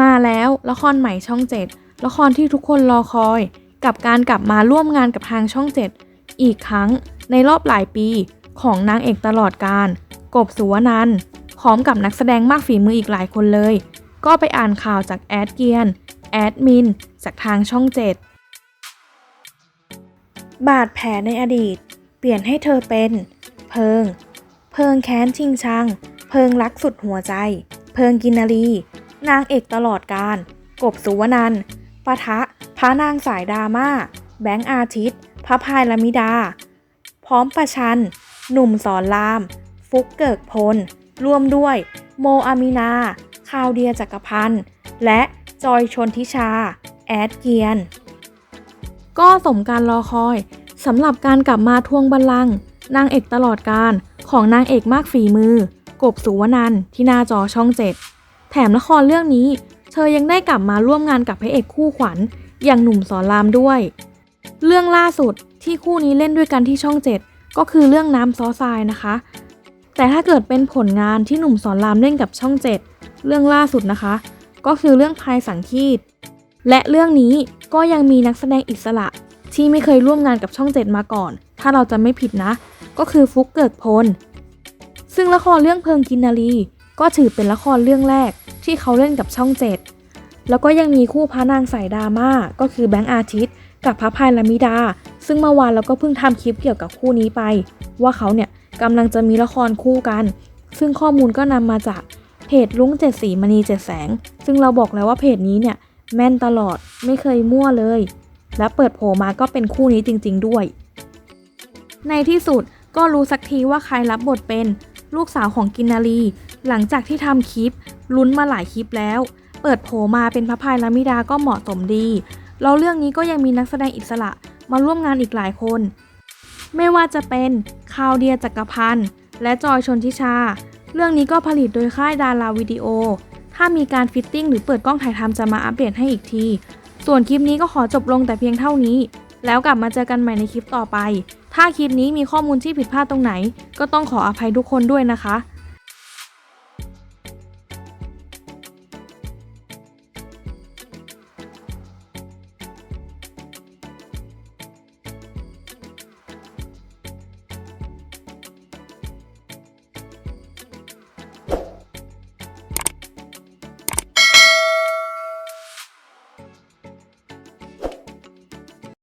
มาแล้วละครใหม่ช่อง 7 ละครที่ทุกคนรอคอย กับการกลับมาร่วมงานกับทางช่อง 7 อีกครั้งในรอบหลายปีของนางเอกตลอดการ กบสุวนันพร้อมกับนักแสดงมากฝีมืออีกหลายคนเลย ก็ไปอ่านข่าวจากแอดเกียน แอดมิน จากทางช่อง 7 บาดแผลในอดีต เปลี่ยนให้เธอเป็น เพิง เพิงแค้นชิงชัง เพิงรักสุดหัวใจ เพิงกินนารี นางเอกตลอดการ กบสุวนันปะทะพระนางสายดราม่า แบงค์อาทิตย์พระพายลมิดา พร้อมประชัน หนุ่มสอนราม ฟุกเกิกพล ร่วมด้วย โมอามินา คาวเดียจักรพันธ์ และจอยชนทิชา แอดเกียน ก็สมการรอคอยสำหรับการกลับมาทวงบัลลังก์นางเอกตลอดการของนางเอกมากฝีมือ กบสุวนันท์ที่หน้าจอช่องเจ็ด แถมละครเรื่องนี้ เธอยังได้กลับมาร่วมงานกับพระเอกคู่ขวัญ อย่างหนุ่มสอนรามด้วย เรื่องล่าสุดที่คู่นี้เล่นด้วยกันที่ช่องเจ็ดก็คือเรื่องน้ำซอทรายนะคะ แต่ถ้าเกิดเป็นผลงานที่หนุ่มสอนรามเล่นกับช่องเจ็ดเรื่องล่าสุดนะคะ ก็คือเรื่องพายสังคีต และเรื่องนี้ก็ยังมีนักแสดงอิสระ ที่ไม่เคยร่วมงานกับช่องเจ็ดมาก่อน ถ้าเราจะไม่ผิดนะ ก็คือฟุกเกิกพลซึ่งละครเรื่องเพิงกินนารีก็ถือเป็นละครเรื่องแรก ที่เขาเล่นกับช่องเจ็ดแล้วก็ยังมีคู่พระนางสายดราม่าก็คือแบงค์อาทิตย์กับพระพายละมิดา ซึ่งเมื่อวานเราก็เพิ่งทำคลิปเกี่ยวกับคู่นี้ไป ว่าเขาเนี่ยกำลังจะมีละครคู่กัน ซึ่งข้อมูลก็นำมาจากเพจลุงเจ็ดสีมณีเจ็ดแสง ซึ่งเราบอกแล้วว่าเพจนี้เนี่ยแม่นตลอดไม่เคยมั่วเลย และเปิดโผมาก็เป็นคู่นี้จริง ๆ ด้วย ในที่สุดก็รู้สักทีว่าใครรับบทเป็นลูกสาวของกินนารี หลังจากที่ทำคลิป ลุ้นมาหลายคลิปแล้ว เปิดโผมาเป็นพระพายละมิดาก็เหมาะสมดีแล้วเรื่องนี้ก็ยังมีนักแสดงอิสระมาร่วมงานอีกหลายคน ไม่ว่าจะเป็นคาวเดียจักรพันธ์และจอยชนทิชา เรื่องนี้ก็ผลิตโดยค่ายดาราวิดีโอ ถ้ามีการฟิตติ้งหรือเปิดกล้องถ่ายทำจะมาอัปเดตให้อีกที ส่วนคลิปนี้ก็ขอจบลงแต่เพียงเท่านี้ แล้วกลับมาเจอกันใหม่ในคลิปต่อไป ถ้าคลิปนี้มีข้อมูลที่ผิดพลาดตรงไหน ก็ต้องขออภัยทุกคนด้วยนะคะ